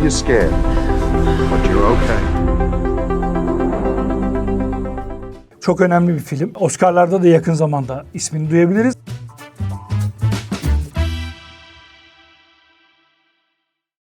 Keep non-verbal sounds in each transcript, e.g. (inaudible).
you're scared, but you're okay. Çok önemli bir film. Oscar'larda da yakın zamanda ismini duyabiliriz.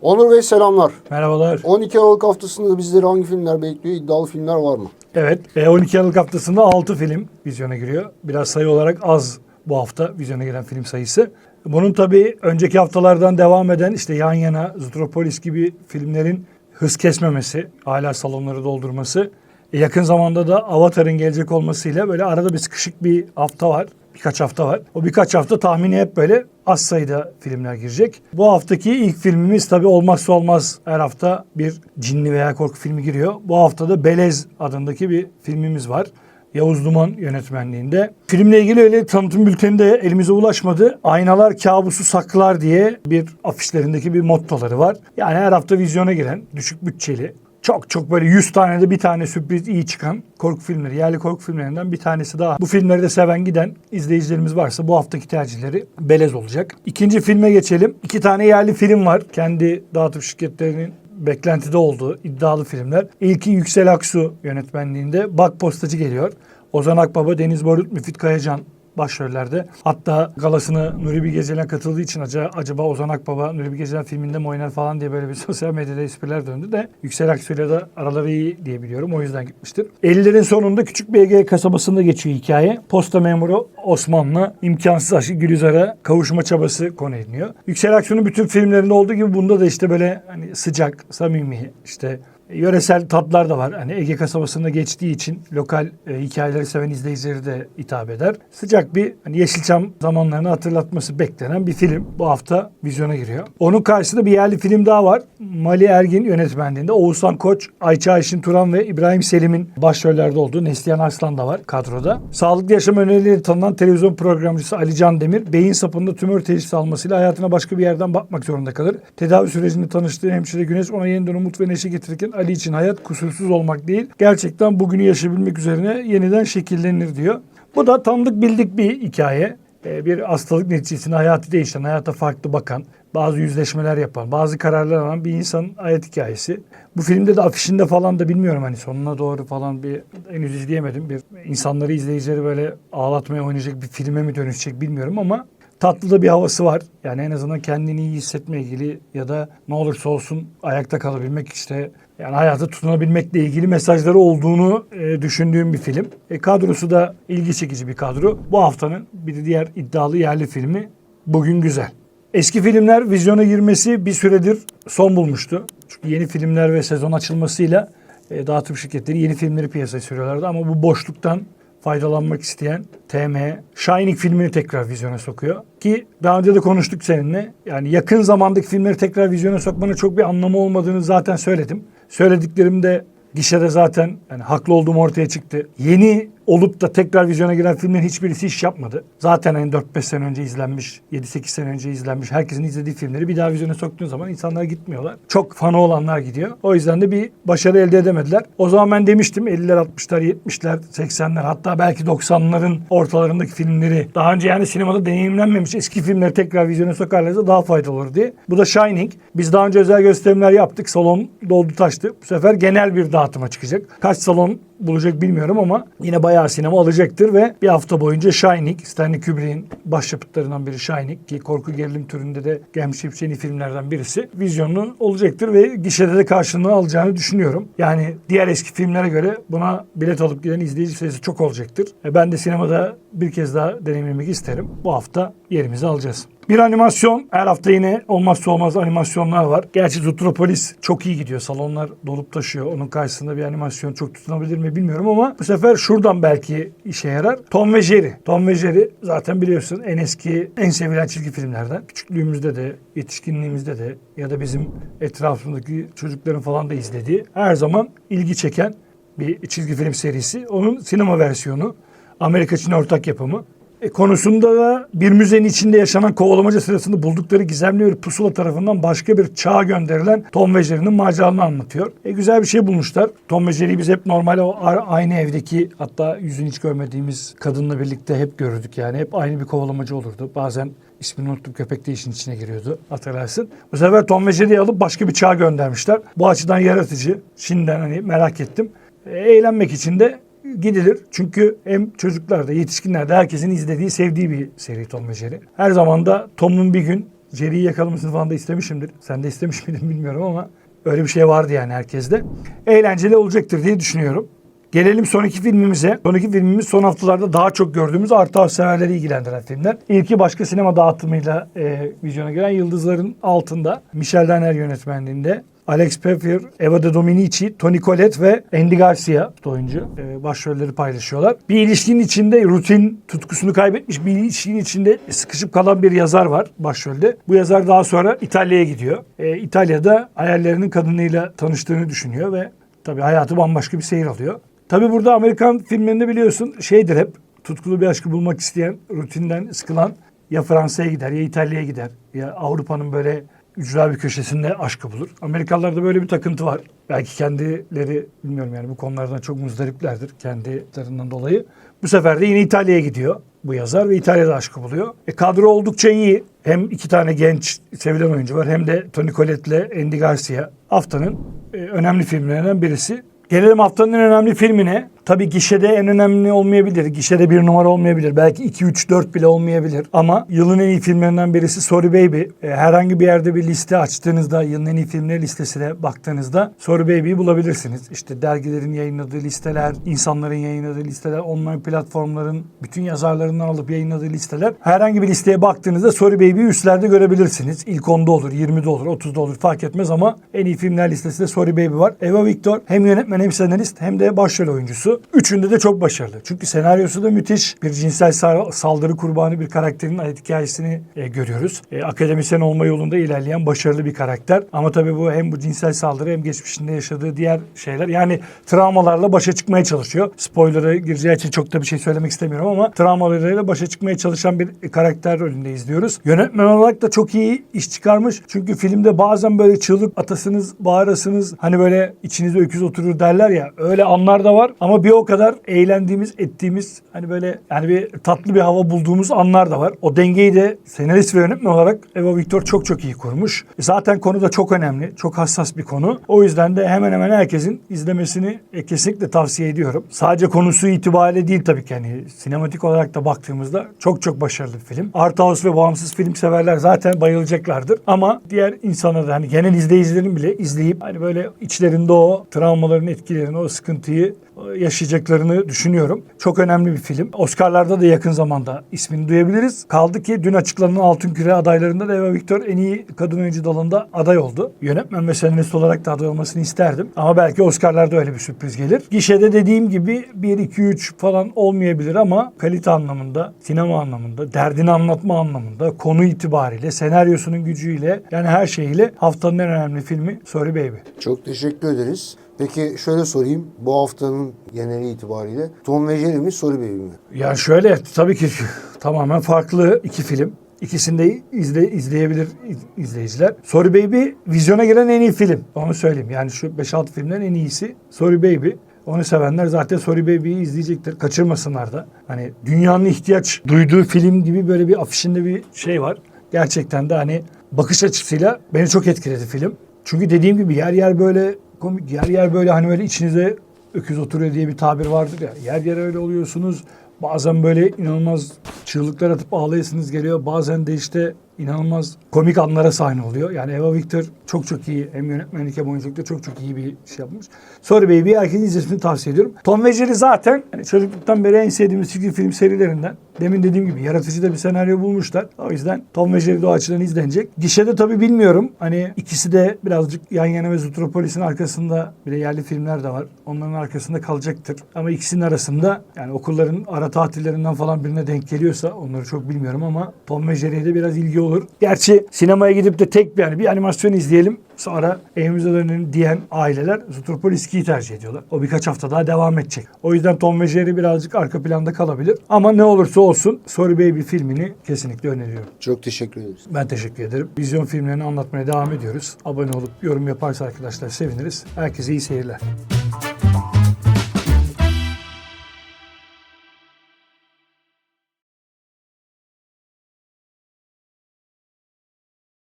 Onur Bey selamlar. Merhabalar. 12 Aralık haftasında bizleri hangi filmler bekliyor? İddialı filmler var mı? Evet, e, 12 Aralık haftasında 6 film vizyona giriyor. Biraz sayı olarak az bu hafta vizyona giren film sayısı. Bunun tabii önceki haftalardan devam eden işte Yan Yana, Zootropolis gibi filmlerin hız kesmemesi, hala salonları doldurması. E, yakın zamanda da Avatar'ın gelecek olmasıyla böyle arada bir sıkışık bir hafta var. Birkaç hafta var. O birkaç hafta tahmini hep böyle az sayıda filmler girecek. Bu haftaki ilk filmimiz tabii olmazsa olmaz her hafta bir cinli veya korku filmi giriyor. Bu hafta da Belez adındaki bir filmimiz var. Yavuz Duman yönetmenliğinde. Filmle ilgili öyle tanıtım bülteni de elimize ulaşmadı. Aynalar kabusu saklar diye bir afişlerindeki bir mottoları var. Yani her hafta vizyona giren düşük bütçeli çok çok böyle 100 tane de bir tane sürpriz iyi çıkan korku filmleri, yerli korku filmlerinden bir tanesi daha. Bu filmleri de seven giden izleyicilerimiz varsa bu haftaki tercihleri belez olacak. İkinci filme geçelim. İki tane yerli film var. Kendi dağıtım şirketlerinin beklentide olduğu iddialı filmler. İlki Yüksel Aksu yönetmenliğinde Bak Postacı geliyor. Ozan Akbaba, Deniz Barut, Müfit Kayacan başrollerde. Hatta galasına Nuri Bilge Ceylan katıldığı için acaba, acaba Ozan Akbaba Nuri Bilge Ceylan filminde mi oynar falan diye böyle bir (laughs) sosyal medyada espriler döndü de Yüksel Aksu'yla da araları iyi diye biliyorum. O yüzden gitmiştir. 50'lerin sonunda küçük bir Ege kasabasında geçiyor hikaye. Posta memuru Osman'la imkansız aşkı Gülizar'a kavuşma çabası konu ediniyor. Yüksel Aksu'nun bütün filmlerinde olduğu gibi bunda da işte böyle hani sıcak, samimi, işte Yöresel tatlar da var. Hani Ege kasabasında geçtiği için lokal e, hikayeleri seven izleyicileri de hitap eder. Sıcak bir hani Yeşilçam zamanlarını hatırlatması beklenen bir film. Bu hafta vizyona giriyor. Onun karşısında bir yerli film daha var. Mali Ergin yönetmenliğinde Oğuzhan Koç, Ayça Ayşin Turan ve İbrahim Selim'in başrollerde olduğu Neslihan Arslan da var kadroda. Sağlıklı yaşam önerileri tanınan televizyon programcısı Ali Can Demir, beyin sapında tümör teşhisi almasıyla hayatına başka bir yerden bakmak zorunda kalır. Tedavi sürecinde tanıştığı hemşire Güneş ona yeniden umut ve neşe getirirken Ali için hayat kusursuz olmak değil, gerçekten bugünü yaşayabilmek üzerine yeniden şekillenir diyor. Bu da tanıdık bildik bir hikaye. Ee, Bir hastalık neticesinde hayatı değişen, hayata farklı bakan, bazı yüzleşmeler yapan, bazı kararlar alan bir insanın hayat hikayesi. Bu filmde de afişinde falan da bilmiyorum hani sonuna doğru falan bir henüz izleyemedim. Bir insanları izleyicileri böyle ağlatmaya oynayacak bir filme mi dönüşecek bilmiyorum ama tatlı da bir havası var. Yani en azından kendini iyi hissetme ilgili ya da ne olursa olsun ayakta kalabilmek işte yani hayata tutunabilmekle ilgili mesajları olduğunu e, düşündüğüm bir film. E, kadrosu da ilgi çekici bir kadro. Bu haftanın bir diğer iddialı yerli filmi Bugün Güzel. Eski filmler vizyona girmesi bir süredir son bulmuştu. Çünkü yeni filmler ve sezon açılmasıyla e, dağıtım şirketleri yeni filmleri piyasaya sürüyorlardı. Ama bu boşluktan faydalanmak isteyen TM Shining filmini tekrar vizyona sokuyor. Ki daha önce de konuştuk seninle. Yani yakın zamandaki filmleri tekrar vizyona sokmanın çok bir anlamı olmadığını zaten söyledim. Söylediklerimde gişede zaten yani haklı olduğum ortaya çıktı. Yeni olup da tekrar vizyona giren filmlerin hiçbirisi iş yapmadı. Zaten hani 4-5 sene önce izlenmiş, 7-8 sene önce izlenmiş, herkesin izlediği filmleri bir daha vizyona soktuğun zaman insanlar gitmiyorlar. Çok fanı olanlar gidiyor. O yüzden de bir başarı elde edemediler. O zaman ben demiştim 50'ler, 60'lar, 70'ler, 80'ler hatta belki 90'ların ortalarındaki filmleri daha önce yani sinemada deneyimlenmemiş eski filmleri tekrar vizyona sokarlarsa daha faydalı olur diye. Bu da Shining. Biz daha önce özel gösterimler yaptık. Salon doldu taştı. Bu sefer genel bir dağıtıma çıkacak. Kaç salon bulacak bilmiyorum ama yine bayağı sinema alacaktır ve bir hafta boyunca Shining, Stanley Kubrick'in başyapıtlarından biri Shining ki korku gerilim türünde de gelmiş iyi filmlerden birisi vizyonlu olacaktır ve gişede de karşılığını alacağını düşünüyorum. Yani diğer eski filmlere göre buna bilet alıp giden izleyici sayısı çok olacaktır. E ben de sinemada bir kez daha deneyimlemek isterim. Bu hafta yerimizi alacağız. Bir animasyon. Her hafta yine olmazsa olmaz animasyonlar var. Gerçi Zootropolis çok iyi gidiyor. Salonlar dolup taşıyor. Onun karşısında bir animasyon çok tutunabilir mi bilmiyorum ama bu sefer şuradan belki işe yarar. Tom ve Jerry. Tom ve Jerry zaten biliyorsun en eski, en sevilen çizgi filmlerden. Küçüklüğümüzde de, yetişkinliğimizde de ya da bizim etrafımızdaki çocukların falan da izlediği her zaman ilgi çeken bir çizgi film serisi. Onun sinema versiyonu. Amerika için ortak yapımı. E, konusunda da bir müzenin içinde yaşanan kovalamaca sırasında buldukları gizemli bir pusula tarafından başka bir çağa gönderilen Tom ve Jerry'nin macerasını anlatıyor. E, güzel bir şey bulmuşlar. Tom ve Jerry'yi biz hep normal o aynı evdeki hatta yüzünü hiç görmediğimiz kadınla birlikte hep görürdük yani. Hep aynı bir kovalamacı olurdu. Bazen ismini unuttum köpek de işin içine giriyordu hatırlarsın. Bu sefer Tom ve Jerry'yi alıp başka bir çağa göndermişler. Bu açıdan yaratıcı. Şimdiden hani merak ettim. E, eğlenmek için de gidilir. Çünkü hem çocuklarda, yetişkinlerde herkesin izlediği, sevdiği bir seri Tom ve Jerry. Her zaman da Tom'un bir gün Jerry'yi yakalamasını falan da istemişimdir. Sen de istemiş miydin bilmiyorum ama öyle bir şey vardı yani herkeste. Eğlenceli olacaktır diye düşünüyorum. Gelelim son iki filmimize. Son iki filmimiz son haftalarda daha çok gördüğümüz artı av ilgilendiren filmler. İlki başka sinema dağıtımıyla e, vizyona giren Yıldızların Altında. Michel Danner yönetmenliğinde. Alex Pfeffer, Eva de Dominici, Toni Collette ve Andy Garcia oyuncu e, başrolleri paylaşıyorlar. Bir ilişkinin içinde rutin tutkusunu kaybetmiş bir ilişkinin içinde sıkışıp kalan bir yazar var başrolde. Bu yazar daha sonra İtalya'ya gidiyor. E, İtalya'da hayallerinin kadınıyla tanıştığını düşünüyor ve tabii hayatı bambaşka bir seyir alıyor. Tabii burada Amerikan filmlerinde biliyorsun şeydir hep tutkulu bir aşkı bulmak isteyen, rutinden sıkılan ya Fransa'ya gider ya İtalya'ya gider ya Avrupa'nın böyle ücra bir köşesinde aşkı bulur. Amerikalılarda böyle bir takıntı var. Belki kendileri bilmiyorum yani bu konulardan çok muzdariplerdir kendilerinden dolayı. Bu sefer de yine İtalya'ya gidiyor bu yazar ve İtalya'da aşkı buluyor. E, kadro oldukça iyi. Hem iki tane genç sevilen oyuncu var hem de Toni Collette ile Andy Garcia. Haftanın e, önemli filmlerinden birisi. Gelelim haftanın en önemli filmine. Tabii gişede en önemli olmayabilir. Gişede bir numara olmayabilir. Belki 2, 3, 4 bile olmayabilir. Ama yılın en iyi filmlerinden birisi Sorry Baby. E, herhangi bir yerde bir liste açtığınızda, yılın en iyi filmleri listesine baktığınızda Sorry Baby'yi bulabilirsiniz. İşte dergilerin yayınladığı listeler, insanların yayınladığı listeler, online platformların bütün yazarlarından alıp yayınladığı listeler. Herhangi bir listeye baktığınızda Sorry Baby'yi üstlerde görebilirsiniz. İlk 10'da olur, 20'de olur, 30'da olur fark etmez ama en iyi filmler listesinde Sorry Baby var. Eva Victor hem yönetmen hem senarist hem de başrol oyuncusu. Üçünde de çok başarılı. Çünkü senaryosu da müthiş. Bir cinsel sa- saldırı kurbanı bir karakterin hikayesini e, görüyoruz. E, akademisyen olma yolunda ilerleyen başarılı bir karakter. Ama tabii bu hem bu cinsel saldırı hem geçmişinde yaşadığı diğer şeyler. Yani travmalarla başa çıkmaya çalışıyor. Spoiler'a gireceği için çok da bir şey söylemek istemiyorum ama travmalarıyla başa çıkmaya çalışan bir karakter rolünde izliyoruz. Yönetmen olarak da çok iyi iş çıkarmış. Çünkü filmde bazen böyle çığlık atasınız, bağırasınız. Hani böyle içinize öküz oturur derler ya. Öyle anlar da var. Ama bir o kadar eğlendiğimiz, ettiğimiz hani böyle yani bir tatlı bir hava bulduğumuz anlar da var. O dengeyi de senarist ve yönetmen olarak Eva Victor çok çok iyi kurmuş. Zaten konu da çok önemli. Çok hassas bir konu. O yüzden de hemen hemen herkesin izlemesini kesinlikle tavsiye ediyorum. Sadece konusu itibariyle değil tabii ki. Yani sinematik olarak da baktığımızda çok çok başarılı bir film. Art House ve bağımsız film severler zaten bayılacaklardır. Ama diğer insanlar da hani genel izleyicilerin bile izleyip hani böyle içlerinde o travmaların etkilerini, o sıkıntıyı yaşayacaklarını düşünüyorum. Çok önemli bir film. Oscar'larda da yakın zamanda ismini duyabiliriz. Kaldı ki dün açıklanan Altın Küre adaylarında da Eva Victor en iyi kadın oyuncu dalında aday oldu. Yönetmen ve senarist olarak da aday olmasını isterdim. Ama belki Oscar'larda öyle bir sürpriz gelir. Gişede dediğim gibi 1, 2, 3 falan olmayabilir ama kalite anlamında, sinema anlamında, derdini anlatma anlamında, konu itibariyle, senaryosunun gücüyle yani her şeyiyle haftanın en önemli filmi Sorry Baby. Çok teşekkür ederiz. Peki şöyle sorayım. Bu haftanın geneli itibariyle Tom ve Jerry mi Sorry Baby mi? Yani şöyle tabii ki (laughs) tamamen farklı iki film. İkisini de izle, izleyebilir iz- izleyiciler. Sorry Baby vizyona giren en iyi film. Onu söyleyeyim. Yani şu 5-6 filmden en iyisi Sorry Baby. Onu sevenler zaten Sorry Baby'yi izleyecektir. Kaçırmasınlar da. Hani dünyanın ihtiyaç duyduğu film gibi böyle bir afişinde bir şey var. Gerçekten de hani bakış açısıyla beni çok etkiledi film. Çünkü dediğim gibi yer yer böyle komik, yer yer böyle hani böyle içinize öküz oturuyor diye bir tabir vardır ya. Yer yer öyle oluyorsunuz. Bazen böyle inanılmaz çığlıklar atıp ağlayasınız geliyor. Bazen de işte inanılmaz komik anlara sahne oluyor. Yani Eva Victor çok çok iyi. Hem yönetmenlik hem oyunculukta çok çok iyi bir şey yapmış. Sorry Baby herkesin izlemesini tavsiye ediyorum. Tom ve Jerry zaten hani çocukluktan beri en sevdiğimiz çizgi film serilerinden. Demin dediğim gibi yaratıcı da bir senaryo bulmuşlar. O yüzden Tom ve Jerry de o açıdan izlenecek. Gişede tabii bilmiyorum. Hani ikisi de birazcık yan yana ve Zootropolis'in arkasında bir de yerli filmler de var. Onların arkasında kalacaktır. Ama ikisinin arasında yani okulların ara tatillerinden falan birine denk geliyorsa onları çok bilmiyorum ama Tom ve Jerry'ye de biraz ilgi olur. Gerçi sinemaya gidip de tek bir yani bir animasyon izleyelim sonra evimize dönelim diyen aileler Zootropolis 2'yi tercih ediyorlar. O birkaç hafta daha devam edecek. O yüzden Tom ve Jerry birazcık arka planda kalabilir. Ama ne olursa olsun Sorry Baby filmini kesinlikle öneriyorum. Çok teşekkür ederiz. Ben teşekkür ederim. Vizyon filmlerini anlatmaya devam ediyoruz. Abone olup yorum yaparsa arkadaşlar seviniriz. Herkese iyi seyirler.